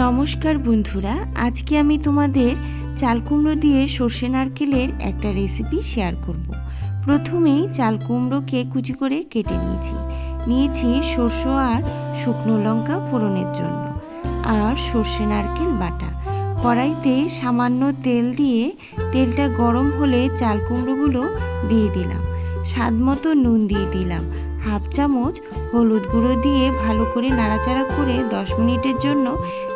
নমস্কার বন্ধুরা, আজকে আমি তোমাদের চাল কুমড়ো দিয়ে সর্ষে নারকেলের একটা রেসিপি শেয়ার করব। প্রথমেই চাল কুমড়োকে কুচি করে কেটে নিয়েছি। নিয়েছি সর্ষে আর শুকনো লঙ্কা ফোড়নের জন্য আর সর্ষে নারকেল বাটা। কড়াইতে সামান্য তেল দিয়ে তেলটা গরম হলে চাল কুমড়োগুলো দিয়ে দিলাম। স্বাদ মতো নুন দিয়ে দিলাম। হাফ চামচ হলুদ গুঁড়ো দিয়ে ভালো করে নাড়াচাড়া করে দশ মিনিটের জন্য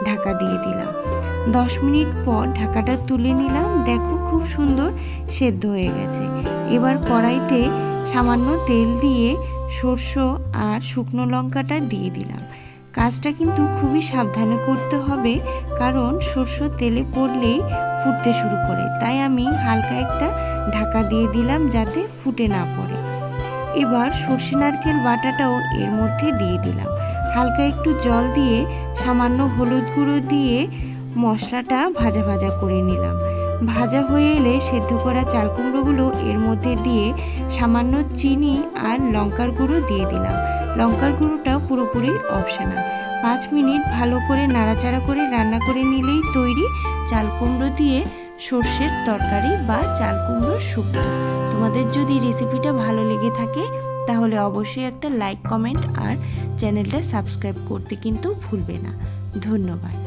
ঢাকা দিয়ে দিলাম। দশ মিনিট পর ঢাকাটা তুলে নিলাম। দেখো খুব সুন্দর সেদ্ধ হয়ে গেছে। এবার কড়াইতে সামান্য তেল দিয়ে সর্ষ আর শুকনো লঙ্কাটা দিয়ে দিলাম। কাজটা কিন্তু খুবই সাবধানে করতে হবে, কারণ সর্ষ তেলে পড়লেই ফুটতে শুরু করে। তাই আমি হালকা একটা ঢাকা দিয়ে দিলাম যাতে ফুটে না পড়ে। এবার সর্ষে নারকেল বাটাটাও এর মধ্যে দিয়ে দিলাম। হালকা একটু জল দিয়ে সামান্য হলুদ গুঁড়ো দিয়ে মশলাটা ভাজা ভাজা করে নিলাম। ভাজা হয়ে এলে সেদ্ধ করা চাল কুমড়োগুলো এর মধ্যে দিয়ে সামান্য চিনি আর লঙ্কার গুঁড়ো দিয়ে দিলাম। লঙ্কার গুঁড়োটা পুরোপুরি অপশনাল পাঁচ মিনিট ভালো করে নাড়াচাড়া করে রান্না করে নিলেই তৈরি চাল কুমড়ো দিয়ে সর্ষের তরকারি বা চাল কুমড়োর শুক্তো। তোমাদের যদি রেসিপিটা ভালো লেগে থাকে, তাহলে অবশ্যই একটা লাইক কমেন্ট আর চ্যানেলটা সাবস্ক্রাইব করতে কিন্তু ভুলবে না। ধন্যবাদ।